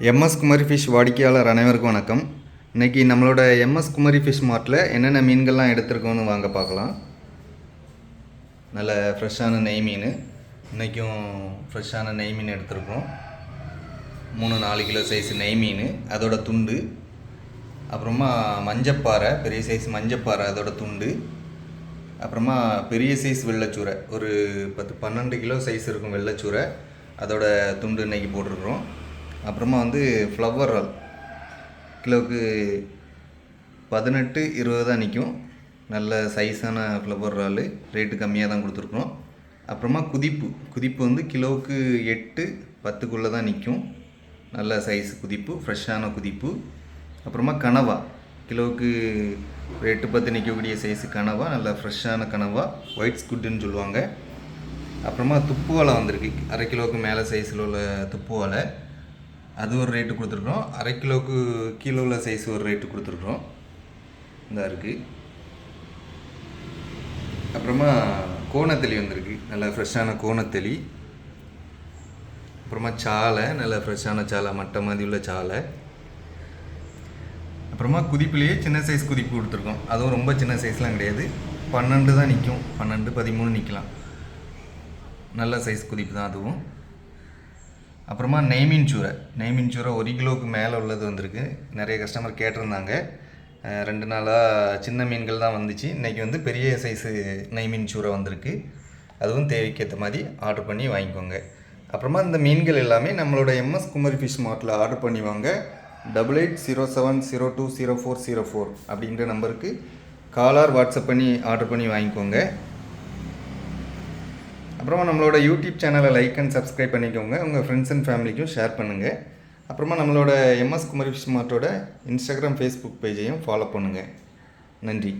MS Kumari fish வாடிக்கையாளர் அனைவருக்கும் வணக்கம். இன்றைக்கி நம்மளோட எம்எஸ் குமரி ஃபிஷ் மார்ட்டில் என்னென்ன மீன்கள்லாம் எடுத்திருக்கோன்னு வாங்க பார்க்கலாம். நல்ல ஃப்ரெஷ்ஷான நெய் மீன். இன்றைக்கும் ஃப்ரெஷ்ஷான நெய் மீன் எடுத்திருக்கோம். மூணு நாலு கிலோ சைஸ் நெய் மீன் அதோட துண்டு. அப்புறமா மஞ்சப்பாறை பெரிய சைஸ் மஞ்சப்பாறை அதோட துண்டு. அப்புறமா பெரிய சைஸ் வெள்ளைச்சூரை ஒரு பத்து பன்னெண்டு கிலோ சைஸ் இருக்கும் வெள்ளைச்சூரை அதோட துண்டு இன்றைக்கி போட்டிருக்கிறோம். அப்புறமா வந்து ஃப்ளவர் ரால் கிலோவுக்கு பதினெட்டு இருபது தான் நிற்கும் நல்ல சைஸான ஃப்ளவர் ரால் ரேட்டு கம்மியாக தான் கொடுத்துருக்குறோம். அப்புறமா குதிப்பு. குதிப்பு வந்து கிலோவுக்கு எட்டு பத்துக்குள்ளே தான் நிற்கும் நல்ல சைஸ் குதிப்பு ஃப்ரெஷ்ஷான குதிப்பு. அப்புறமா கனவா. கிலோவுக்கு ஒரு எட்டு பத்து நிற்கக்கூடிய சைஸு கனவா நல்ல ஃப்ரெஷ்ஷான கனவா. ஒயிட் ஸ்குட்டுன்னு சொல்லுவாங்க. அப்புறமா துப்பு வலை வந்திருக்கு. அரை கிலோவுக்கு மேலே சைஸில் உள்ள துப்பு வலை. அது ஒரு ரேட்டு கொடுத்துருக்குறோம். அரை கிலோவுக்கு கீழே உள்ள சைஸ் ஒரு ரேட்டு கொடுத்துருக்குறோம். இதாக இருக்குது அப்புறமா கோணத்தெளி வந்திருக்கு. நல்ல ஃப்ரெஷ்ஷான கோணத்தெளி. அப்புறமா சாலை நல்ல ஃப்ரெஷ்ஷான சாலை மட்டை மாதிரி உள்ள சாலை. அப்புறமா குதிப்புலேயே சின்ன சைஸ் குதிப்பு கொடுத்துருக்கோம். அதுவும் ரொம்ப சின்ன சைஸ்லாம் கிடையாது. பன்னெண்டு தான் நிற்கும் பன்னெண்டு பதிமூணு நிற்கலாம் நல்ல சைஸ் குதிப்பு தான் அதுவும். அப்புறமா நெய்மீன் சூரை நெய்மீன் சூரை ஒரு கிலோவுக்கு மேலே உள்ளது வந்திருக்கு. நிறைய கஸ்டமர் கேட்டிருந்தாங்க. ரெண்டு நாளாக சின்ன மீன்கள் தான் வந்துச்சு. இன்றைக்கி வந்து பெரிய சைஸு நெய்மீன் சூரை வந்திருக்கு. அதுவும் தேவைக்கேற்ற மாதிரி ஆர்டர் பண்ணி வாங்கிக்கோங்க. அப்புறமா இந்த மீன்கள் எல்லாமே நம்மளோட எம்எஸ் குமரி ஃபிஷ் மார்ட்டில் ஆர்டர் பண்ணி வாங்க. Double eight zero seven zero two zero four zero four அப்படிங்கிற நம்பருக்கு காலார் வாட்ஸ்அப் பண்ணி ஆர்டர் பண்ணி வாங்கிக்கோங்க. அப்புறமா நம்மளோட யூடியூப் சேனலை லைக் அண்ட் சப்ஸ்கிரைப் பண்ணிக்கோங்க. உங்கள் ஃப்ரெண்ட்ஸ் அண்ட் ஃபேமிலிக்கும் ஷேர் பண்ணுங்கள் அப்புறமா நம்மளோட எம்எஸ் குமரி ஸ்மார்ட்டோட இன்ஸ்டாகிராம் ஃபேஸ்புக் பேஜையும் ஃபாலோ பண்ணுங்கள் நன்றி.